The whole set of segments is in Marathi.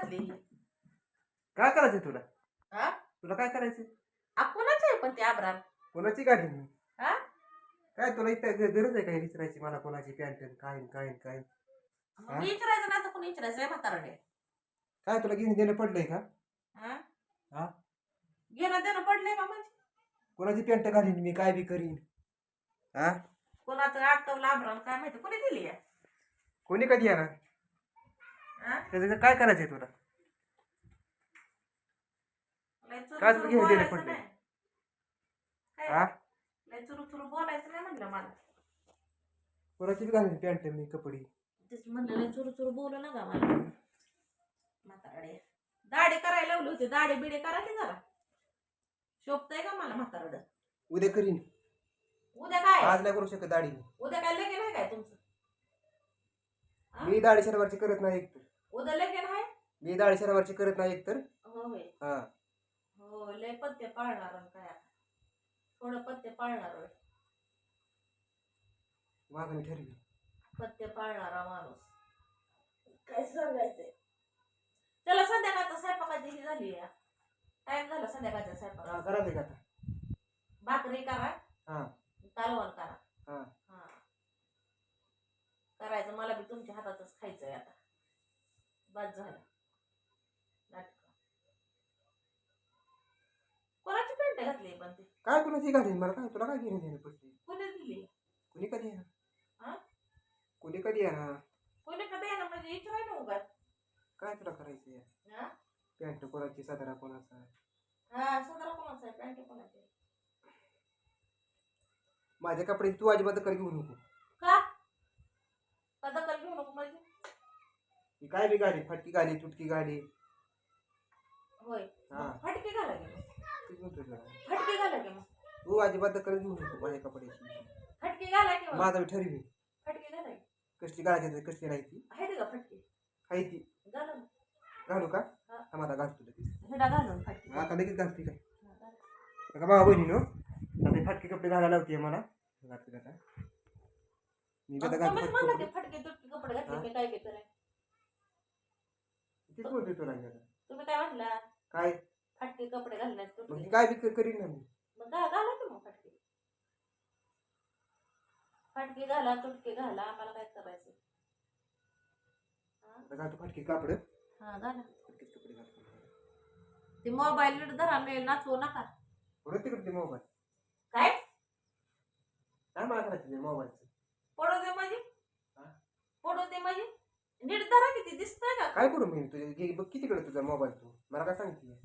घातली? काय करायचं तुला? हा? तुला काय करायचं कोणाचं आहे पण ते आबराम कोणाची गाडी मी हा? काय तुला इथं ग- गरज आहे काय विचारायची? मला कोणाची पॅन्ट काय काय काय मग मी विचारायचं नाही तर कोणी विचारायचं? म्हातारडे काय तुला घेऊन देणं पडलंय का? हा? हा? घेणं देणं पडलंय का म्हणजे? कोणाची पॅन्ट घालीन मी काय बी करीन? हा? कोणाचं अटकवलं आबराम काय माहिती? कोणी दिली आहे? कोणी कधी येणार? त्याचं काय करायचंय तुला? काय तुला घेऊन? हा? लय चुरू चुरू बोलायचं नाही म्हणलं मला. कोणाची बी घालीन पॅन्ट मी कपडे. तेच म्हणलं लय चुरू चुरू बोलू नका मला. म्हातारडे दाढी करायला लावली होती. दाढी बिडी करा की जरा. शोभतंय का मला म्हातारड? उद्या करीन. उद्या काय? आज नाही करू शकत दाढी उद्या काय आहे काय तुमचं? मी दाढी शनिवारची करत नाही एकतर उद्या लगेन आहे मी दाढी शनिवारची करत नाही एकतर. हो होय. हा. हो लय पत्ते पाळणार आणि काय? आता. थोडं पत्ते पाळणार होय. ठरवी पत्ते पाळणारा माणूस. काय सांगायचंय? चला संध्याकाळचा स्वयंपाकाची ही झाली टाइम झाला संध्याकाळच्या हा स्वयंपाकाचा करा ते का आता. भाकरी करा. हा. कालवण करा. हा. हा. करायचं मला बी तुमच्या हातातच खायचंय आता. बस झालं. नाटक. कोणाची पेंट घातली पण ती? काय कोणाची घालीन मला काय तुला काय घेणं देणं पडले? कोणी दिली? कोणी कधी येणार? हा? कोणी कधी येणार? कोणी कधी येणार? म्हणजे विचाराय ना उगाच. काय तुला करायचं हा? पॅन्ट कोणाची? सदरा कोणाचा? हा सदरा कोणाचा आहे? पॅन्ट कोणाची आहे? माझ्या कपडे तू अजिबात दखल घेऊ नको. काय बी गाडी फटकी गाडी तुटकी गाडी होय. हा. फटके घाला की मग. तेच म्हणतोय तुला. फटके घाला की मग. तू अजिबात दखल घेऊ नको माझ्या कपड्याची फटके घाला की मग. माझा मी ठरवी. फटके घाला की. कसली घालायची कसली नाही ती आहे का फटके. आहे ती. घाला ना. घालू का? हा. आता घालतो लगेच. हिडा घालून फटके. आता लगेच घालते काय? का बहिणी नो आता हे फटके कपडे घालायला लावते मला. घालते आता? मी आता तुम्हीच म्हणला फटके की फटके तुटके कपडे घातले हा. काय तेच म्हणतोय तुला मी आता. तुम्ही काय म्हणला काय? फटके कपडे घालण्यात मग ती काय बी क- करीन ना मी? मग घा घाला की मग फटके. फटके घाला तुटके घाला आम्हाला काय करायचं? आता घालतो फटके कापड. हा घाला. कपडे घालतो. ते मोबाईल धरा लय नाचवू नका. परत तिकडे ते मोबाईल. काय? काय मला करायचं मोबाईलचं? पडू दे माझी हा? पडू दे माझी नीट धरा किती दिसतंय का? काय करू मी? तुझे घे बघ किती कडे तुझा मोबाईल तू? मला काय सांगते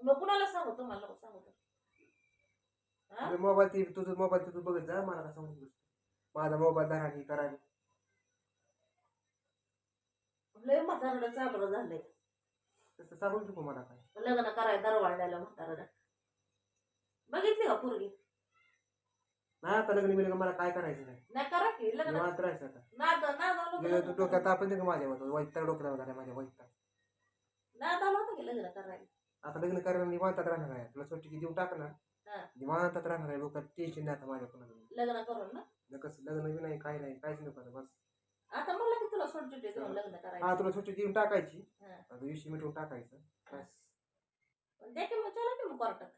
मग कुणाला सांगू? तुम्हाला नको सांगू. तर. हा? तुझा मोबाईल ती तुझं मोबाईल तू बघत जा मला काय सांगू माझा मोबाईल धरानी करानी लय म्हातारडं चाबरं झालंय. तसं सांगून नको मला काय? लग्न करायला दरवाढल्याला म्हातारडं. बघितली का पोरगी? नाही आता लग्न बिलग्न मला काय करायचं नाही. नाही करा की लग्न. निवांत राहायचं आता. नाद नाद गेलं तू? डोक्यात आपण का माझ्या वैताग डोक्यात झाला माझ्या वैताग. नाद आलं होतं की लग्न करायला? आता लग्न करायला निवांतात राहणार आहे. तुला सुट्टी देऊन टाकणार हा. निवांतात राहणार आहे डोक्यात टेन्शन नाही आता माझ्या कोणाला लग्न करून ना? कसं लग्न बी नाही काय नाही काहीच नको आता बस. आता म्हणलं की तुला देऊन लग्न हा करायचं तुला सुट्टी देऊन टाकायची. हा. आता विषय मिटवून टाकायचं. बस. की मग चला की मग कोर्टात.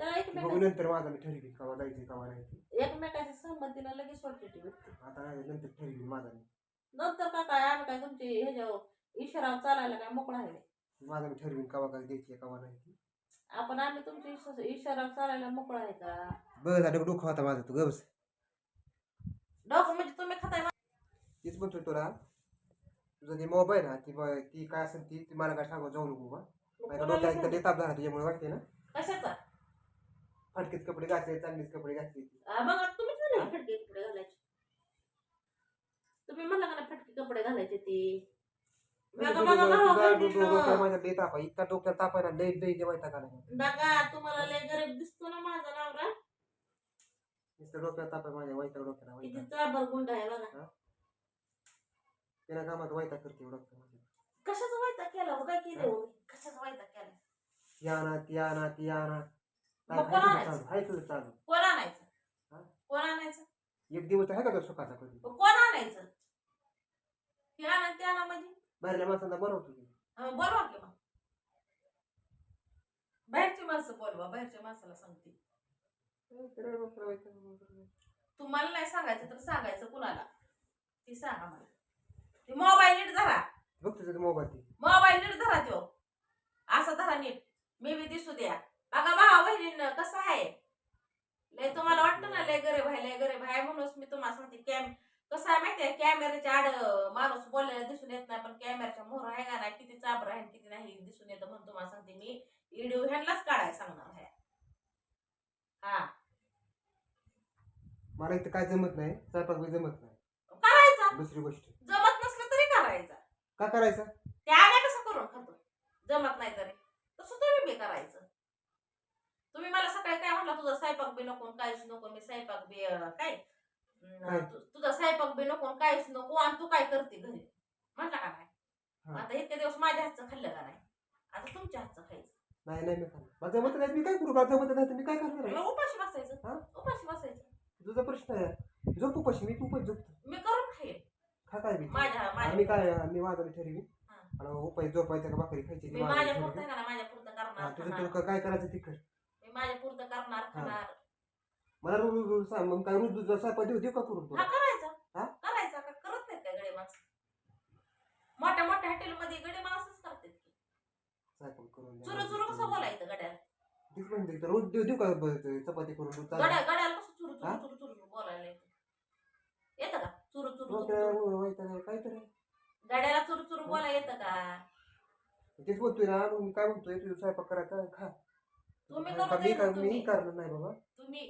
चला बघू एकमेकांच्या नंतर माझा मी ठरवी कवा जायची कवा नाही एकमेकाच्या संमतीनं लगेच सोडचिटे भेटते आता नाही नंतर ठरवी माझा मी. नंतर का काय आम्ही काय तुमची ह्याच्या इशारा चालायला काय मोकळा आहे? माझा मी ठरवीन कवा काय द्यायची कवा नाही ती. आपण आम्ही तुमची इश- इशारा चालायला मोकळा आहे का? बघ झालं डोकं होता माझं तू गबस डॉक्टर म्हणजे तुम्ही खाताय मा- तीच म्हणतो तुला. तुझा जे मोबाईल हा ती ती काय असेल ती ती मला काय सांगू जाऊ नको बा. माझ्या डोक्यात? तर ताप झाला तुझ्यामुळे वाटते ना? फटकेच कपडे घातले चांगलेच कपडे घातले. आ, बघा तुम्हीच म्हणले फटके कपडे घालायचे. तुम्ही म्हणला का फटके कपडे घालायचे ते? बघा, बघा, माझ्या लई ताप आहे इतका डोक्यात ताप आहे ना लई लई लई वैताग आला मला. बघा तुम्हाला लय गरीब दिसतो ना माझा नवरा. नुसतं डोक्यात ताप आहे माझ्या वैताग डोक्याला किती वैताग चाबर गुंड आहे बघा. तिला कामात वैताग करते माझ्या. कशाचा वायता केला हो? काय केलं हो? कशाचा वायता केला? आणा ती आणा ती आणा काय मग कोण आणायचं? चालू हाय तुझं चालू. कोण आणायचं? कोण आणायचं? एक दिवस आहे का तो सुखाचा कधी? कोण आणायचं? हे आणा ते आणा म्हणजे बाहेरल्या माणसांना बनवतो की अं, बोलवा की मग. बाहेरची माणसं बोलवा बाहेरच्या माणसाला सांगते. काय तुम्हाला नाही सांगायचं तर सांगायचं कुणाला? ती सांगा मला. ती मोबाईल नीट धरा. बघ तुझं मोबाईल. मोबाईल नीट धरा त्यो. असं धरा नीट. मी बी दिसू द्या. बघा भावा बहिणींना कसं आहे? लय तुम्हाला वाटतं ना लय गरीब आहे लय गरीब आहे म्हणूनच मी तुम्हाला सांगते कॅम कसं आहे माहितीये कॅमेऱ्याच्या आड माणूस बोललेला दिसून येत नाही पण कॅमेऱ्याच्या मोहर आहे का नाही किती चाबर आहे किती नाही दिसून येतं म्हणून तुम्हाला सांगते मी. व्हिडिओ ह्यांनाच काढायला सांगणार आहे. हा. मला इथं काय जमत नाही स्वयंपाक बी जमत नाही. करायचा. दुसरी गोष्ट. जमत नसलं तरी करायचा. का करायचं? ते आल्या कसं करून खातो? जमत नाही तरी. तसं तुम्ही बी करायचं. सकाळी काय म्हटलं तुझा स्वयंपाक बी नको काहीच नको मी स्वयंपाक बी अं, काय अं? तु- तुझा स्वयंपाक बी नको काहीच नको आणि तू काय करते घरी? म्हटलं का नाही? हा. आता इतके दिवस माझ्या हातचं खाल्लं का नाही? आता तुमच्या हातचं खायचं. नाही नाही मी खाणार मला जमत नाही मी काय करू? मला जमत नाही तर मी काय करणार आहे? मग उपाशी बसायचं? उपाशी बसायचं. तुझा प्रश्न आहे. झोपतो पशी मी तू पण झोपतो. मी करून खाईन. खा काय बी. माझ्या आम्ही माझ्या काय मी माझा मी ठरवी हा. मला उपाय झोपायचं का भाकरी खायची ती मी माझा माझ्या मी पुरतं ठरवी. का ना माझ्या पुरतं हा, करणार तुझं खाणार. तुला काय करायचं ते कर. मी माझ्या पुरतं करणार खाणार. मला रोज रोज रोज सांग मग काय रोज स्वयंपाक देऊ देऊ का करून हा तुला करायचा. हा? करायचा का? करत नाहीत का गडे माणसं? मोठ्या मोठ्या हॉटेलमध्ये गडे माणसंच करतात की. स्वयंपाक करून द्या. चुरू चुरू कसं बोलायचं गड्याला तेच म्हणते तर रोज देऊ देऊ का ब- ते चपाती करून चालेल? गड्या गड्याला कसं चुरू हा? चुरू चुरू चुरू बोलायला येतं. येतं का? चुरू चुरू चुरू डोक्याला चुरू. वैताग आहे, काय तर आहे. गड्याला चुरू चुरू बोलायला येतं का? तेच बोलतोय ना मग मी काय म्हणतोय तुझं स्वयंपाक करायचा खा. तुम्ही का करू मी दे काय ना मी तुम्ही. करणार नाही बाबा. तुम्ही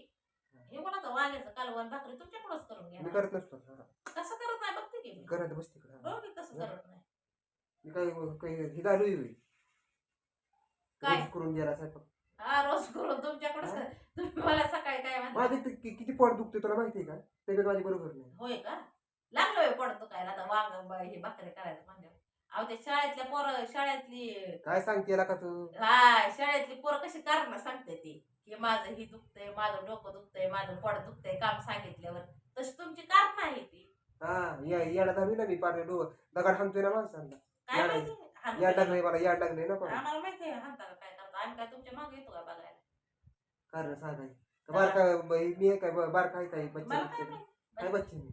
हे तर वांग्याचं कालवण भाकरी तुमच्याकडूनच करून मी घ्या करत नसतो हा. कसं करत नाही बघते की मी. घरात बसते का? बघ की कसं करत नाही. मी काय काही ही घालू येईल काय? करून द्यायला स्वयंपाक. हा रोज करून तुमच्याकडे तुम्ही मला सकाळी काय म्हणता? माझे ते कि- किती पोट दुखते तुला माहिती आहे का? त्याच्यात माझी बरोबर नाही. होय का? लागलोय पडतो काय आता वांग ब- हे भाकरी करायचं म्हणजे अहो ते शाळेतल्या पोरं शाळेतली काय सांगते का तू? हा शाळेतली पोरं कशी कारण सांगते ती? की माझं ही दुखतंय माझं डोकं दुखतंय माझं पोट दुखतंय काम सांगितल्यावर. तशी तुमची कारण आहे ती. हा या याला धावी ना मी पार डो दगड हाणतोय ना माणसांना. काय याड- माहिती? हाणतोय. याड लागले मला याड लागले ना पण आम्हाला माहिती आहे हाणता का काय करता? आम्ही काय तुमच्या मागे येतो का बघायला? कारण सांगाय. बारका मी काय बारका आहे काय बच्चे मला काय बच्चे माहिती? काय बच्चे मी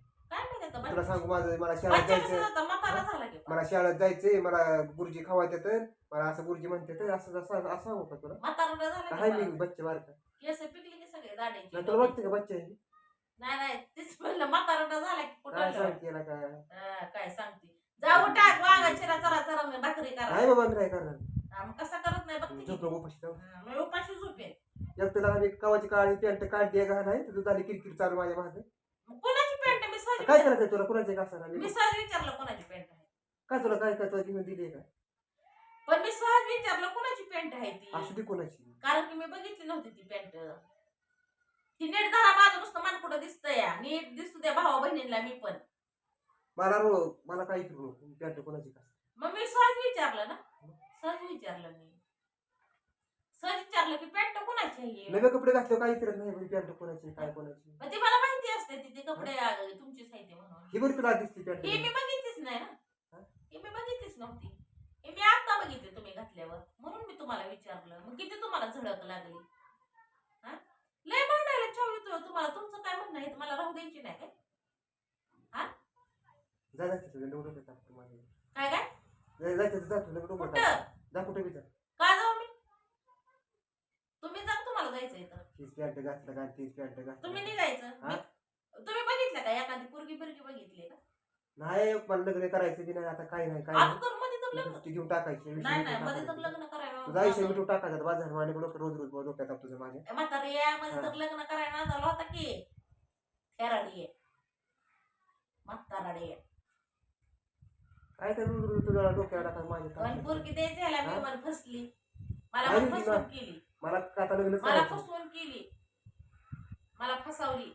तुला सांगू माझं मला शाळेत जायचं कसं जाता म्हातारा झाला की मला शाळेत जायचंय मला गुरुजी खवायचे तर मला असं गुरुजी म्हणते तर असं असं असं का तुला. म्हातारा हाय मी. बच्चे बारका. केस पिकले की सगळे नाही तुला वाटतं का बच्चे? नाही नाही तेच म्हणलं म्हातारा झाला की काय? सांगते काय? हा, काय सांगते? जाऊ टाक वागा चिरा चरा चरा मी भाकरी करा. नाही बाबा मी काय करणार. हा, मग कसं करत नाही बघते की. झोपलो उपाशी जाऊन. हा, मी उपाशी झोपेन. एक तुला आम्ही कवाची काळी पॅन्ट का नाही तुझं झाली किरकिर चालू माझ्या मागे मग कोणाची पॅन्ट मी सहज काय करायचं तुला? कुणाचे का मी सहज विचारलं कोणाची पॅन्ट आहे. काय तुला काय काय तुला घेऊन दिली का? पण मी सहज विचारलं कोणाची पॅन्ट आहे ती? असू दे कोणाची. कारण की मी बघितली नव्हती ती पॅन्ट ती नीट धरा माझं नुसतं मान कुठं दिसतंय? या. नीट दिसू द्या भावा बहिणीला मी पण. मला रो मला काय करू पॅन्ट कोणाची का? मग मी सहज विचारलं ना? सहज विचारलं मी. सहज विचारलं की पॅन्ट कोणाची आहे? नवे कपडे घातले काही करत नाही पॅन्ट कोणाची काय कोणाची. मग ती मला माहिती असते ती ते कपडे अं, तुमचीच आहे ते म्हणून. ही बरी तुला दिसते पॅन्ट. हे मी बघितलीच नाही ना. हा? मी बघितलीच नव्हती. हे मी आता बघितली तुम्ही घातल्यावर. म्हणून मी तुम्हाला विचारलं. मग किती तुम्हाला झळक लागली? हा? लय भांडायला चाव येतो तुम्हाला. तुमचं काय म्हणणं आहे? मला राहू द्यायची नाही काय? जायचं तुझं डोकं टाक माझ्या काय काय? जायचं तर जा तुझं डोकं टाक कुठं? जा कुठे जा. का जाऊ? तुम्ही जा तुम्हाला जायचंय तर तीच पॅन्ट घातलं का? तीच पॅन्ट तुम्ही घातलं निघायचं. हा? मी- तुम्ही बघितलं का? एखादी पोरगी बिरगी बघितली का? नाही मला लग्न करायचं बी नाही. आता काय नाही काय नाही. मध्ये तर लग्न नुसती घेऊन टाकायची विषय नाही नाही मध्ये तर टाकायचं. लग्न करायला तुझा आयुष्य मिटून टाकायचा बाजार आणि डोकं रोज रोज डोक्यात आप तुझं माझ्या म्हातारी या मध्ये तर लग्न करायला झालं होता की. थेराडी आहे. म्हाताराडी आहे. काय तर रोज रोज डोक्याला टाका माझ्या पण टाकायचं. पोरगी द्यायची ह्याला मी हा? फसली. मला नाही पण फसवून. केली. मला का आता लग्नच मला करायचं? फसवून केली. मला फसवली.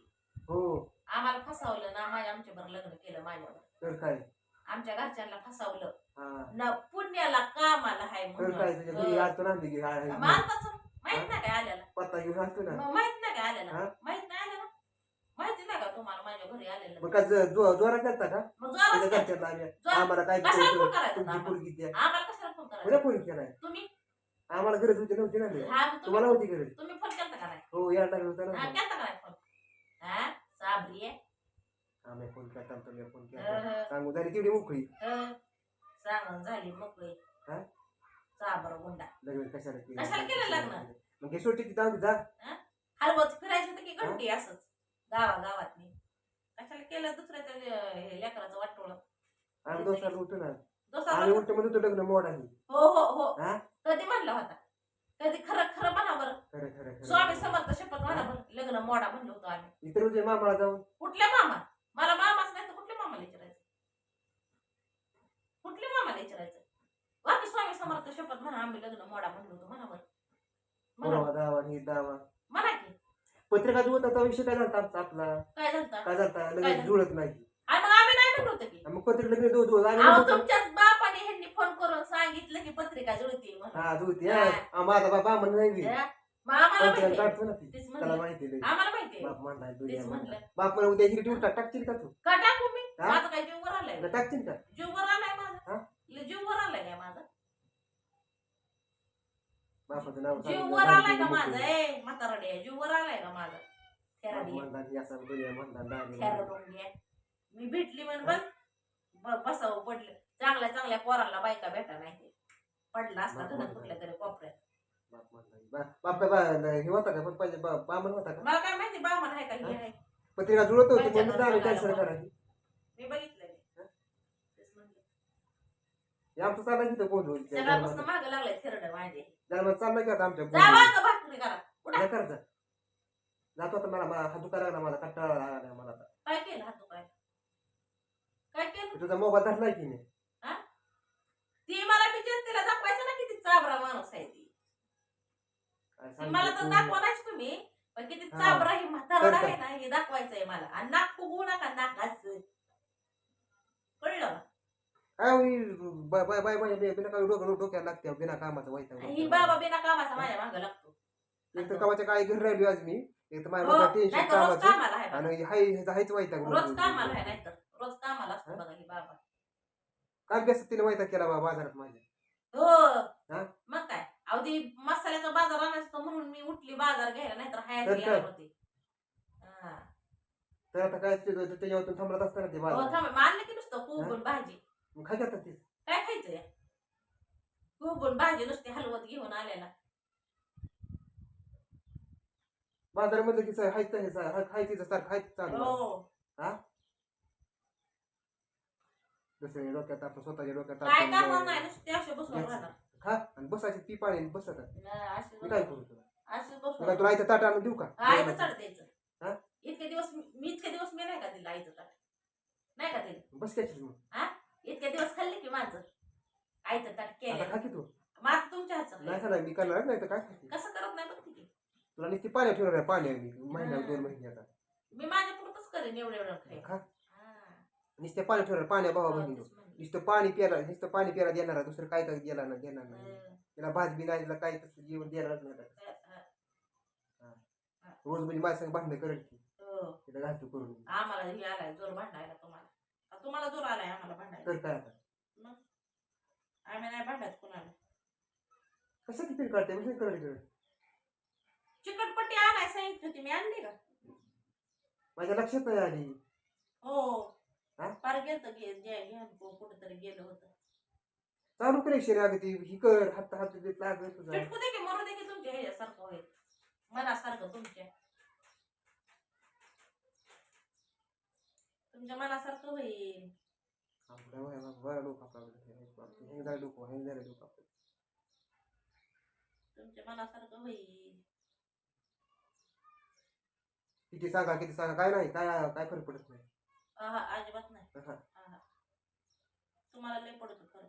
हो. आम्हाला फसवलं ना माझ्या आमच्या बरं लग्न केलं माझ्यावर. तर काय? आमच्या घरच्यांना फसवलं. हा. न पुण्याला कामाला हाय तर काय तुझ्या घरी म्हणून ना घे मानताच माहीत नाही काय आल्याला. पत्ता घेऊन असतो ना. मग माहीत नाही काय आल्याला. हा? माहीत नाही आल्याला. माहिती नाही का तुम्हाला माझ्या घरी आलेलं? मग काय ज- जो- जोरात करता का? मग जोरात आम्ही जोरात- आम्हाला काय कशाला फोन करायचा आम्हाला? पोरगी द्या. आम्हाला कशाला फोन कोणा करायचा? फोन केलाय. तुम्ही? आम्हाला गरज होती नव्हती ना. हा तुम्हाला तुम्ही होती गरज तुम्ही फोन केलता का नाही? हो यायला लागलं होतं हा ना केलता का नाही फोन हा साबरी आहे आम्ही फोन केला तुम्ही फोन. केला सांगू झाली तेवढी मोकळी. हं. सांगून झाली मोकळी. हा? साबर गुंडा. लग्न कशाला केलं? कशाला केलं लग्न? मग हे सोडची तिथं आम्ही जा. हलवत फिरायचं होतं की घंटी असंच? गावा गावात कशाला केलं दुसऱ्याच्या ले- हे लेकराचं वाटोळ? आम्ही दोस्ताला उठू ना दुसरा आम्ही उठतो म्हणतो लग्न मोड आहे. हो हो हो. हा? कधी म्हणला होता. कधी खरं खरं म्हणा बरं. खरं खरं खरं. स्वामी समर्थ शपथ म्हणा बरं. लग्न मोडा म्हणलो होतो आम्ही. इतर उद्या मामाला जाऊन. कुठल्या मामा? मला मामाच नाही तर कुठल्या मामाला विचारायचं? कुठल्या मामाला विचारायचं? बाकी स्वामी समर्थ शपथ म्हणा आम्ही लग्न मोडा म्हणलो होतो म्हणा बरं. म्हणा. पुरावा दावा हे दावा. म्हणा की. पत्रिका जुळत होता विषय काय झाला आमचा आपला? काय झालं काय लगेच झालं? जुळत नाही. म्हणलो होतो की मग पत्रिका लगेच जुळ- जुळत आम्ही अहो म्हणतो, तुमच्याच बापाने ह्यांनी फोन करून सांगितलं की पत्रिका जुळती म्हणून. हा हा. आ, माझा बाबा म्हणून नाही. हा? मग आम्हाला पत्रिका माहिती काढतो ना ती तेच त्याला म्हणलं. माहिती लई. आम्हाला माहिती बाप म्हणलाय दुनिया तेच म्हणला. म्हणलं. बाप म्हणून उद्या इकडे उलटा टाकशील का तू? का टाकू मी? हा? माझं काय जीववर आलाय? तुला टाकशील का? जीववर आलाय माझा. जीववर आलाय काय माझा? बापाचं नाव सांगितलं, जीववर आलाय का सांगितलं माझा? नको. ए म्हातारडे जीववर आलाय का माझा? बाप थेराडी. म्हणला, ही असं दुनिया म्हणला, म्हणला. थेराडोंगी मी भेटली म्हण बघ. बसावं पडलं. चांगल्या चांगल्या पोरांना बायका भेटा नाही पडला असता म्हणला. कुठल्या तरी कोपऱ्यात. बाप हे होता का? पण पाहिजे बामण होता का? मला काय माहिती बामण आहे का हे आहे. पत्रिका जुळत होती पंचायत म्हणून आम्ही बघायला कॅन्सल बोल. करायची मी बघितलं. हे? आमचं चाललं की पोहोचू सगळ्यापासून मागं लागलाय थेरड माझे. जन्मात चाललं की आता आमच्या जा मागं भाकरी करा उठा. काय करायचं जातो आता मला हात लागला मला कंटाळा लागला मला आता. काय केलं हात काय काय केलं? तुझा मोबाईल धरलाय की नाही? ती मला मी जनतेला दाखवायचं ना किती चाबरा माणूस आहे ती. काय ती मला तर नाहीच तुम्ही पण किती हा. चाबरा ही म्हातारड तर आहे ना हे दाखवायचंय मला. आणि नाक फुगवू नका नाकाच. कळलं काय होईल बाय बाय बाय बाय बिना काय डोकं डोक्याला लागते बिना कामाचं वाईट ही बाबा बिना कामाचा माझ्या मागं लागतो. एक तर कामाच्या काय घरी राहिली आज मी एक तर माझ्या हो, डोक्यात टेन्शन नाहीतर रोज कामाचं कामाला आहे बघा. आणि हाय ह्याचा हायच वाईट रोज कामाला आहे नाहीतर. रोज कामाला असतो बघा ही बाबा. काय बेस तिने वाईट केला बा बाजारात माझ्या? हो. हा? मग काय? अहो ती मसाल्याचा बाजार आणायचं म्हणून मी उठली बाजार घ्यायला नाहीतर तर हायची काय? येणार होती. हा. तर आता काय ते- ते- थांबत असताना ते हो बाजार थांब मानलं की नुसतं कोबून भाजी. मग काय करतात ते? काय खायचंय? कोबून भाजी नुसती हलवत घेऊन आलेला. बाजारामध्ये की हायचं हे हाय तिचं सारखं हायच चालू आहे. हो? जसं डोक्यात आपलं स्वतःच्या डोक्यात काय करणार नाही जे- नुसते असे बसून. राहणार. खा आणि बसायची ती पाणी बसत नाही, असे मी काय बसून- करू तुला? असे तुला बसून तुला इथं ताट आणून देऊ का? आईचं द्यायचं. हा? इतके दिवस मी इतके दिवस मी नाही का दिलं आईचं ताट. नाही का दिलं बस त्याचीच मग. इतके दिवस खाल्ले की माझं? आईचं ताट आता केलं खा की तू? माझं तुमच्या हातचं नाही. खाणार मी करणार नाही तर काय खाते कसं करत नाही बघ की तुला नुसती पाणी ठेवणार आहे पाणी मी महिन्या हा. दोन महिने आता. मी माझ्या पुरतच करेन एवढं एवढं खाय खा. नुसते पाणी ठेवणार पाण्या भावा बहिणी नुसतं पाणी प्यायला नुसतं पाणी प्यायला देणार. दुसरं काय काय देणार नाही देणार नाही. त्याला भात बी नाही त्याला काय तसं जेवण देणारच नाही. रोज म्हणजे माझ्या संग भांडणं करेल की तिला घालतो करून. आम्हाला हे आलाय जोर भांडायला तुम्हाला. आ, तुम्हाला जोर आलाय आम्हाला भांडायला? तर काय आता? आम्ही नाही भांडत कुणाला. कसं किती काढते म्हणजे करत चिकटपट्टी आणाय सांगितली होती मी आणली का? माझ्या लक्षात नाही आली. हो. हा? फार गेलं गे घ्या कुठेतरी गेलं होतं. चालू कनेक्शन अगं ती ही कर हात हात देत तुझा चिटकू दे की मरू दे की तुमच्या ह्याच्यासारखं होईल. मनासारखं तुमच्या. तुमच्या मनासारखं होईल. आपल्या वया बाबा बरं डोकं आपलं आपलं. तुमच्या मनासारखं होईल. किती सांगा किती सांगा काय नाही काय काय फरक पडत नाही. आहा, अजिबात नाही. हा. तुम्हाला लय पडतो खरं.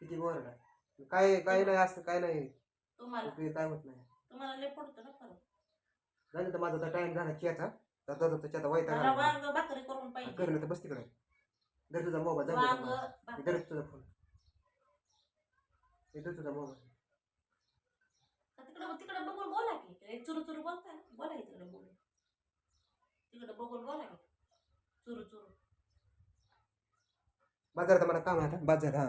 किती वर काय काय नाही असं काय नाही. तुम्हाला. काय होत नाही. तुम्हाला लय पडतो ना खरं. झालं तर माझा आता टाइम झाला चेचा तर वाईट मला वांग भाकरी करून पाहिजे. करणं तर बस तिकडे. दर तुझा मोबाईल वांग जाऊ भाकरी. दर तुझा फोन. दर तुझा मोबाईल. तिकडे तिकडे बघून बोला की. चुरू चुरू बोलताय. ना बोला की तिकडे बोलून. तिकडे बघून बोला की. चुरू चुरू. बाजारात मला काम आहे आता. बाजार हा.